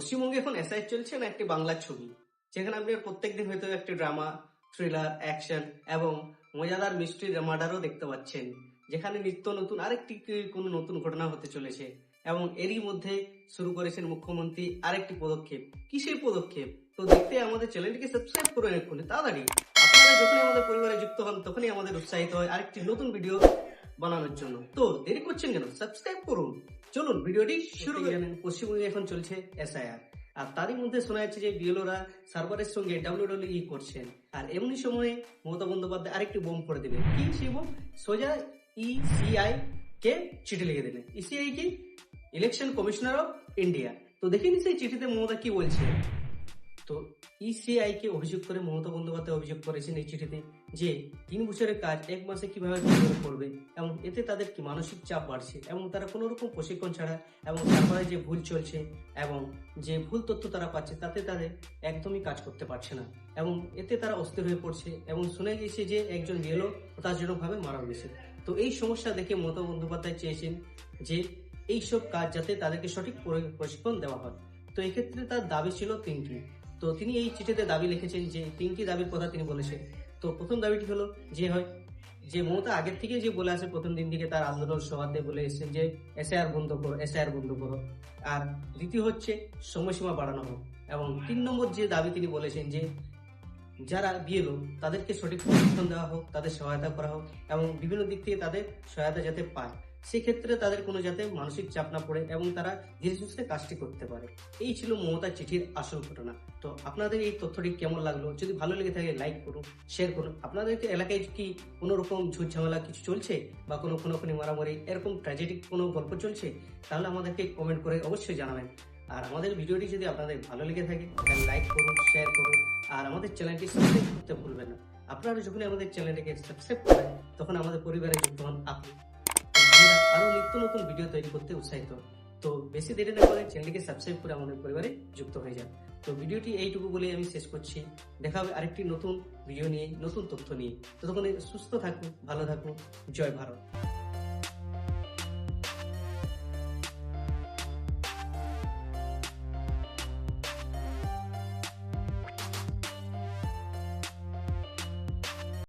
পশ্চিমবঙ্গে এখন এসআই চলছে না একটি বাংলা ছবি, যেখানে আপনি প্রত্যেকদিন হয়তো একটি ড্রামা থ্রিলার অ্যাকশন এবং মজাদার মিষ্টি মার্ডারও দেখতে পাচ্ছেন, যেখানে নিত্য নতুন আরেকটি কোনো নতুন ঘটনা হতে চলেছে এবং এরই মধ্যে শুরু করেছেন মুখ্যমন্ত্রী আরেকটি পদক্ষেপ। কিসের পদক্ষেপ? তো দেখতে আমাদের চ্যানেলটিকে সাবস্ক্রাইব করে এক্ষুনি তাড়াতাড়ি। আপনারা যখনই আমাদের পরিবারে যুক্ত হন, তখনই আমাদের উৎসাহিত হয় আরেকটি নতুন ভিডিও বানানোর জন্য। তো দেরি করছেন কেন? সাবস্ক্রাইব করুন। চলুন, ভিডিওটি শুরু জানেন পশ্চিমবঙ্গে এখন চলছে এসআইআর আর তারই মধ্যে শোনা যাচ্ছে যে বিএলওরা সার্ভারের সঙ্গে ডাব্লিউডব্লিউ করছেন। আর এমনি সময়ে মমতা বন্দ্যোপাধ্যায় আরেকটি বোম করে দেবেন কি সেই বোম? সোজা ইসিআই কে চিঠি লিখে দিলেন ইসিআই কি ইলেকশন কমিশনার অফ ইন্ডিয়া তো দেখিনি সেই চিঠিতে মমতা কি বলছে। তো ইসিআই কে অভিযোগ করে মমতা বন্দ্যোপাধ্যায় অভিযোগ করেছেন এই চিঠিতে যে তিন বছরের কাজ এক মাসে কীভাবে করবে এবং এতে তাদের কি মানসিক চাপ বাড়ছে এবং তারা কোনো রকম প্রশিক্ষণ ছাড়া এবং তারপরে যে ভুল চলছে এবং যে ভুল তথ্য তারা পাচ্ছে তাতে তাদের একদমই কাজ করতে পারছে না এবং এতে তারা অস্থির হয়ে পড়ছে এবং শুনে গেছে যে একজন রেলও হতাশজনকভাবে মারা গেছে। তো এই সমস্যা দেখে মমতা বন্দ্যোপাধ্যায় চেয়েছেন যে এইসব কাজ যাতে তাদেরকে সঠিক প্রশিক্ষণ দেওয়া হয়। তো এক্ষেত্রে তার দাবি ছিল তিনটি। তো তিনি এই চিঠিতে দাবি লিখেছেন যে তিনটি দাবির কথা তিনি বলেছেন। তো প্রথম দাবিটি হলো যে হয়, যে মমতা আগের থেকে যে বলে আসে, প্রথম দিন থেকে তার আন্দোলন সভাতে বলে এসেছেন যে, এসআইআর বন্ধ করো, এসআইআর বন্ধ করো। আর দ্বিতীয় হচ্ছে, সময়সীমা বাড়ানো হোক। এবং তিন নম্বর যে দাবি তিনি বলেছেন যে, যারা বিয়েলো তাদেরকে সঠিক প্রশিক্ষণ দেওয়া হোক, তাদের সহায়তা করা হোক এবং বিভিন্ন দিক থেকে তাদের সহায়তা যাতে পায়। সেক্ষেত্রে তাদের কোনো যাতে মানসিক চাপ না পড়ে এবং তারা ধীরে সুস্থে কাজটি করতে পারে। এই ছিল মমতার চিঠির আসল ঘটনা। তো আপনাদের এই তথ্যটি কেমন লাগল? যদি ভালো লেগে থাকে লাইক করুন শেয়ার করুন। আপনাদেরকে এলাকায় কি কোনো রকম ঝুট ঝামেলা কিছু চলছে? বা কোনো কোনো কোনো মারামারি, এরকম ট্র্যাজেডিক কোনো গল্প চলছে? তাহলে আমাদেরকে কমেন্ট করে অবশ্যই জানাবেন। আর আমাদের ভিডিওটি যদি আপনাদের ভালো লেগে থাকে তাহলে লাইক করুন শেয়ার করুন। আর আমাদের চ্যানেলটি সাবস্ক্রাইব করতে ভুলবেন না। আপনারা যখন আমাদের চ্যানেলটিকে সাবস্ক্রাইব করেন, তখন আমাদের পরিবারে যুক্ত আপনি। আরও নিত্য নতুন ভিডিও তৈরি করতে উৎসাহিত। তো বেশি দেরি না করে চ্যানেলটিকে সাবস্ক্রাইব করে আমাদের পরিবারে যুক্ত হয়ে যান। তো ভিডিওটি এইটুকু বলে আমি শেষ করছি। দেখা হবে আরেকটি নতুন ভিডিও নিয়ে, নতুন তথ্য নিয়ে। ততক্ষণে সুস্থ থাকুন, ভালো থাকুন। জয় ভারত।